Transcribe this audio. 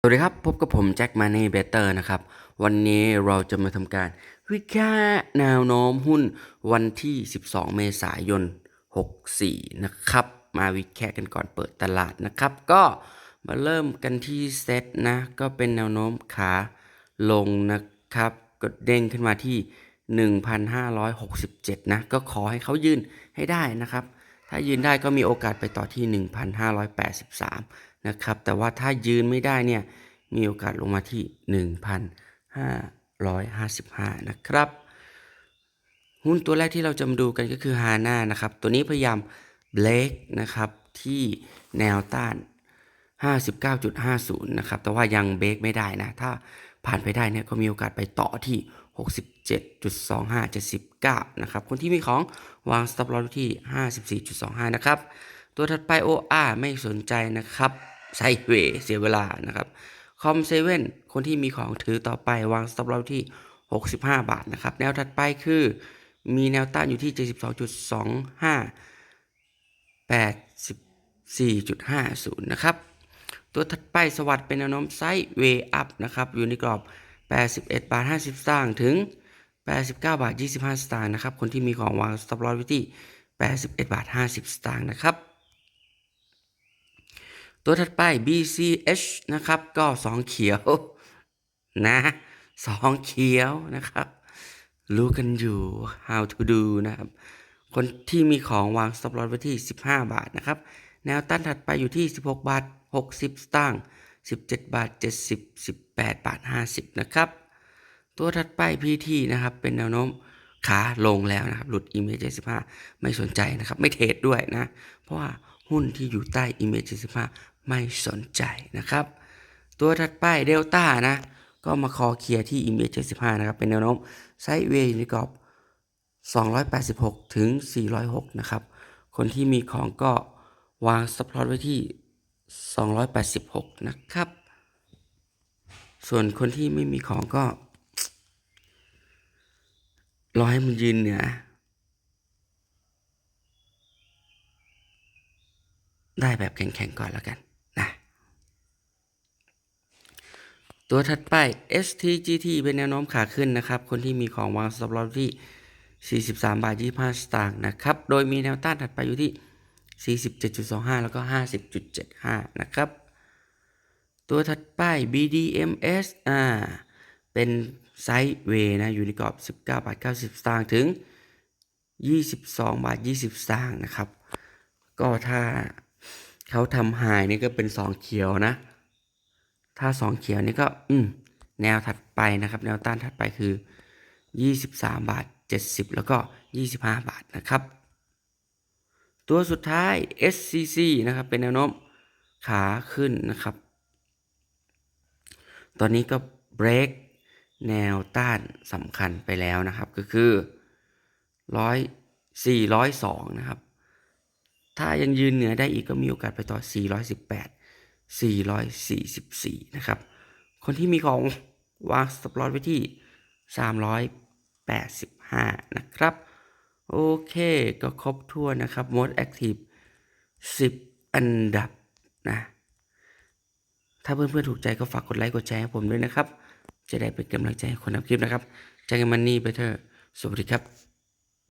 สวัสดีครับ พบกับผมแจ็คมานี่เบเตอร์นะครับ วันนี้เราจะมาทำการ วิเคราะห์แนวโน้มหุ้นวันที่ 12 เมษายน 64 นะครับ มาวิเคราะห์กันก่อนเปิดตลาดนะครับ ก็มาเริ่มกันที่เซตนะ ก็เป็นแนวโน้มขาลงนะครับก็เด้งขึ้นมาที่ 1,567 นะ ก็ขอให้เขายืนให้ได้นะครับ ถ้ายืนได้ก็มีโอกาสไปต่อที่ 1,583 นะครับ แต่ว่าถ้ายืนไม่ได้เนี่ยมีโอกาสลงมาที่ 1,555 นะครับ หุ้นตัวแรกที่เราจะมาดูกันก็คือฮาน่านะครับ ตัวนี้พยายามเบรกนะครับที่แนวต้าน 59.50 นะครับ แต่ว่ายังเบรกไม่ได้นะ ถ้าผ่านไปได้เนี่ยก็มีโอกาสไปต่อที่ 67.25 79 นะครับ คนที่มีของวาง stop loss ที่ 54.25 นะครับ ตัวถัดไป OR ไม่สนใจนะครับไซเวเสียเวลานะครับคอมเซเว่นคนที่มีของถือต่อไปวาง stop loss ที่ 65 บาทนะครับ แนวถัดไปคือมีแนวต้านอยู่ที่ 72.25 84.50 นะครับ ตัวถัดไปสวัสด์เป็นแนวโน้มไซด์เวอัพนะครับ อยู่ในกรอบ 81 บาท 50 สตางค์ถึง 89 บาท 25 สตางค์นะครับ คนที่มีของวาง stop loss ไว้ที่ 81 บาท 50 สตางค์นะครับ ตัวถัดไป BCH นะครับ ก็ 2 เขียวนะ2เขียวนะครับ รู้กันอยู่ how to do นะครับ คนที่มีของวาง stop loss ไว้ที่ 15 บาทนะครับ แนวต้านถัดไปอยู่ที่ 16 บาท 60 สตางค์17 บาท 70 18 บาท 50 นะครับ ตัวถัดไป PT นะครับ เป็นแนวโน้มขาลงแล้วนะครับ หลุด image 75 ไม่สนใจนะครับ ไม่เทรดด้วยนะ เพราะว่าหุ้นที่อยู่ใต้ image 75 ไม่สนใจนะครับ ตัวถัดไปเดลต้านะ ก็มาคอเคลียร์ที่ image 75 นะครับ เป็นแนวโน้มไซด์เวย์ในกรอบ 286 ถึง 406 นะครับ คนที่มีของก็วาง stop loss ไว้ที่ 286 นะครับ ส่วนคนที่ไม่มีของก็ รอให้มันยืนเหนือได้แบบแข็งๆก่อนแล้วกันนะ ตัวถัดไป STGT เป็นแนวโน้มขาขึ้นนะครับ คนที่มีของวาง stop loss ที่ 43 บาท 25 สตางค์นะครับ โดยมีแนวต้านถัดไปอยู่ที่ 47.25 แล้วก็ 50.75 นะครับ ตัวถัดไป BDMs อ่า เป็นไซด์เวย์นะ อยู่ในกรอบ 19 บาท 90 สตางค์ถึง 22 บาท 20 สตางค์นะครับ ก็ถ้าเขาทำไฮนี่ก็เป็น 2 เขียวนะ ถ้า 2 เขียวนี่ก็อืมแนวถัดไปนะครับ แนวต้านถัดไปคือ 23 บาท 70 แล้วก็ 25 บาทนะครับ ตัวสุดท้าย SCC นะครับ เป็นแนวโน้มขาขึ้นนะครับ ตอนนี้ก็เบรกแนวต้านสำคัญไปแล้วนะครับก็คือร้อยสี่ร้อยสองนะครับ ถ้ายังยืนเหนือได้อีกก็มีโอกาสไปต่อ 418 444 นะครับ คนที่มีของวางสต็อปลอสไว้ที่ 385 นะครับ โอเคก็ครบถ้วนะครับ Most Active 10 อันดับนะ ถ้าเพื่อนๆถูกใจก็ฝากกดไลค์กดแชร์ให้ผมด้วยนะครับ จะได้เป็นกำลังใจให้คนทำคลิปนะครับแจ้งกันมันนี่ไปเถอะสวัสดีครับ